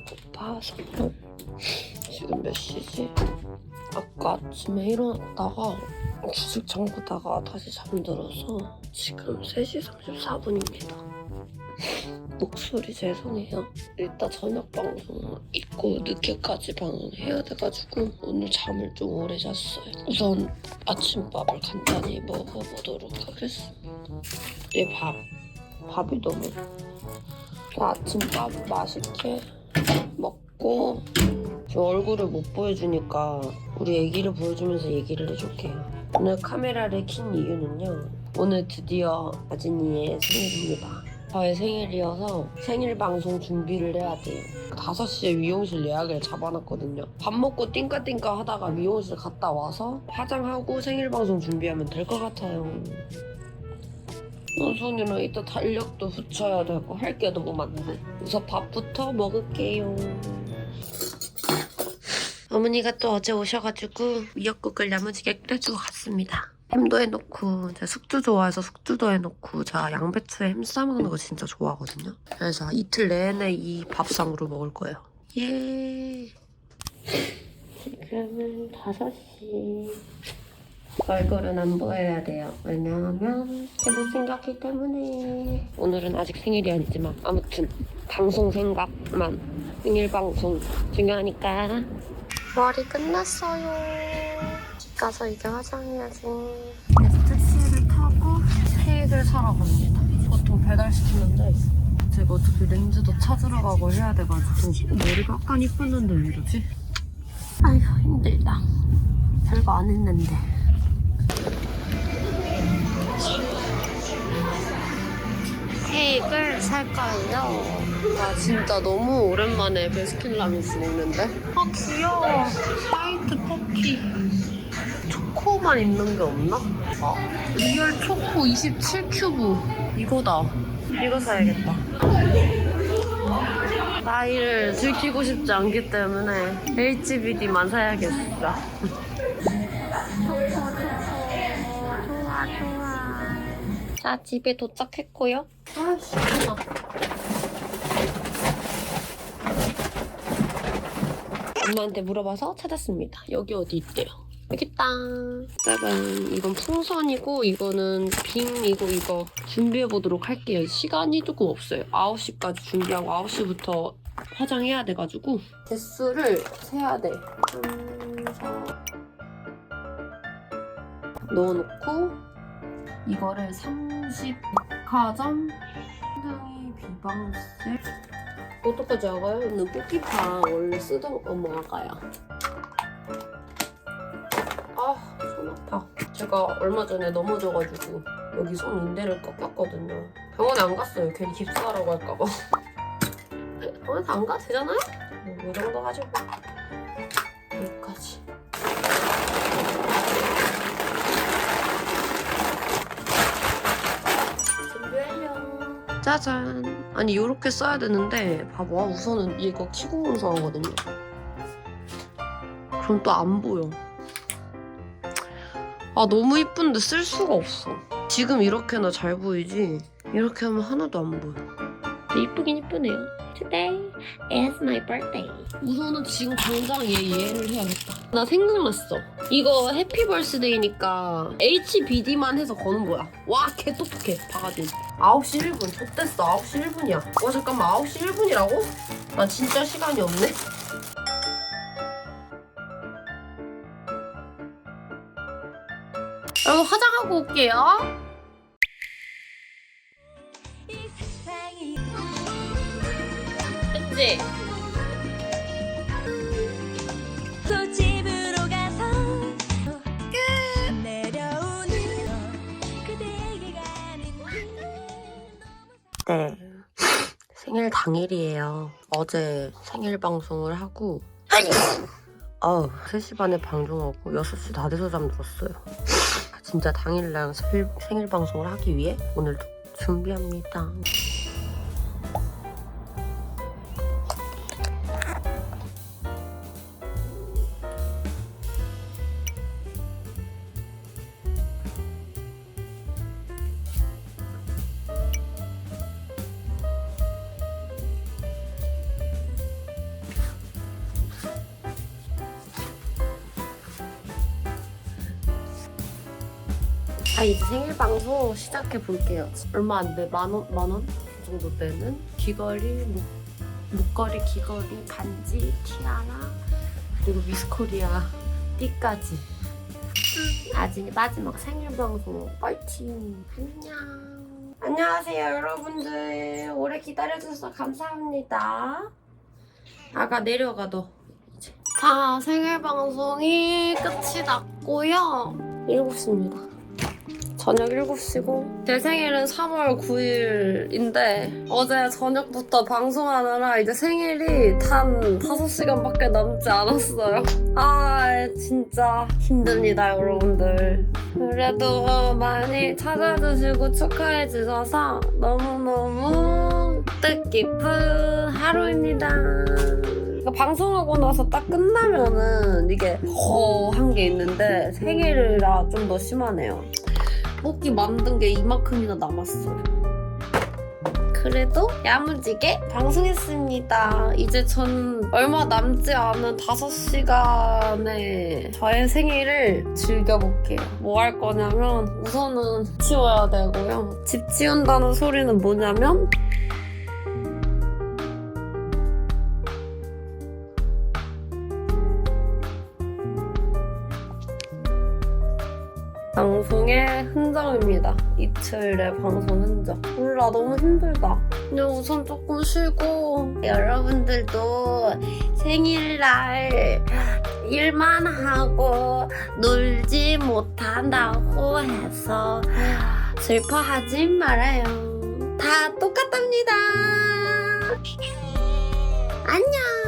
배고파서 지금 몇 시지? 아까 아침에 일어났다가 주식창 보다가 다시 잠들어서 지금 3시 34분입니다. 목소리 죄송해요. 이따 저녁 방송 있고 늦게까지 방송해야 돼가지고 오늘 잠을 좀 오래 잤어요. 우선 아침밥을 간단히 먹어보도록 하겠습니다. 이 밥, 밥이 너무 저 아침밥 맛있게 먹고 저 얼굴을 못 보여주니까 우리 애기를 보여주면서 얘기를 해줄게요. 오늘 카메라를 킨 이유는요. 오늘 드디어 아진이의 생일입니다. 저의 생일이어서 생일 방송 준비를 해야 돼요. 5시에 미용실 예약을 잡아놨거든요. 밥 먹고 띵까띵까 하다가 미용실 갔다 와서 화장하고 생일 방송 준비하면 될 것 같아요. 원순이랑 이따 달력도 붙여야 되고 할 게 너무 많네. 우선 밥부터 먹을게요. 어머니가 또 어제 오셔가지고 미역국을 야무지게 끓여주고 갔습니다. 햄도 해놓고 제가 숙주 좋아해서 숙주도 해놓고 제가 양배추에 햄 싸먹는 거 진짜 좋아하거든요. 그래서 이틀 내내 이 밥상으로 먹을 거예요. 예. 지금은 5시. 얼굴은 안 보여야 돼요. 왜냐하면 생각하기 때문에 오늘은 아직 생일이 아니지만 아무튼 방송 생각만 생일 방송 중요하니까 머리 끝났어요. 집 가서 이제 화장해야지. 택시를 타고 케이크를 사러 갑니다. 보통 배달시키는데 제가 어차피 렌즈도 찾으러 가고 해야 돼가지고 머리가 약간 이뻤는데 왜 이러지? 아휴 힘들다. 별거 안 했는데. 살까요? 나 진짜 너무 오랜만에 베스킨라빈스 먹는데? 아 귀여워. 화이트 터키. 초코만 있는 게 없나? 아, 리얼 초코 27큐브. 이거다. 이거 사야겠다. 나이를 들키고 싶지 않기 때문에 HBD만 사야겠어. 자, 집에 도착했고요. 아, 시원하. 엄마한테 물어봐서 찾았습니다. 여기 어디 있대요? 여기 있다. 짜잔. 이건 풍선이고, 이거는 빔이고, 이거 준비해보도록 할게요. 시간이 조금 없어요. 9시까지 준비하고 9시부터 화장해야 돼가지고. 개수를 세야 돼. 3, 4. 넣어놓고, 이거를 30가점 상당히 비방세 어떡하지 아가요? 오늘 뽑기판 원래 쓰던 거뭐 아가야 아 손 아파. 제가 얼마 전에 넘어져가지고 여기 손 인대를 꺾었거든요. 병원에 안 갔어요. 괜히 깁스하라고 할까봐. 병원에 안 가도 되잖아요? 뭐, 이 정도 가지고 짜잔. 아니 이렇게 써야 되는데 봐봐 우선은 이거 키고 운송하거든요. 그럼 또 안 보여. 아 너무 이쁜데 쓸 수가 없어. 지금 이렇게나 잘 보이지 이렇게 하면 하나도 안 보여. 이쁘긴 이쁘네요. Today is my birthday. 우선은 지금 당장 얘 얘를 해야겠다. 나 생각났어. 이거 해피 벌스데이니까 HBD만 해서 거는 거야. 와, 개 똑똑해. 바가지. 9시 1분. 좋댔어. 9시 1분이야. 와, 잠깐만. 9시 1분이라고? 나 진짜 시간이 없네. 여러분, 화장하고 올게요. 했지? 또 집으로 가서 끝 내려오는 그대에게 가는 길 네. 생일 당일이에요. 어제 생일 방송을 하고 어 3시 반에 방송하고 6시 다 돼서 잠들었어요. 진짜 당일날 생일, 생일 방송을 하기 위해 오늘도 준비합니다. 자 이제 생일 방송 시작해 볼게요. 얼마 안 돼. 만 원, 만원 정도 되는 귀걸이, 목, 목걸이, 귀걸이, 반지, 티아라, 그리고 미스코리아 띠까지. 아직 마지막 생일 방송 파이팅. 안녕. 안녕하세요 여러분들. 오래 기다려주셔서 감사합니다. 아가 내려가 너. 자 생일 방송이 끝이 났고요. 7시입니다. 저녁 7시고 제 생일은 3월 9일인데 어제 저녁부터 방송하느라 이제 생일이 단 5시간밖에 남지 않았어요. 아 진짜 힘듭니다 여러분들. 그래도 많이 찾아주시고 축하해 주셔서 너무너무 뜻깊은 하루입니다. 그러니까 방송하고 나서 딱 끝나면은 이게 허한 게 있는데 생일이라 좀 더 심하네요. 뽑기 만든 게 이만큼이나 남았어요. 그래도 야무지게 방송했습니다. 이제 전 얼마 남지 않은 5시간의 저의 생일을 즐겨볼게요. 뭐 할 거냐면 우선은 치워야 되고요. 집 치운다는 소리는 뭐냐면 방송의 흔적입니다. 이틀의 방송 흔적. 몰라, 너무 힘들다. 그냥 우선 조금 쉬고, 여러분들도 생일날 일만 하고 놀지 못한다고 해서 슬퍼하지 말아요. 다 똑같답니다. 안녕!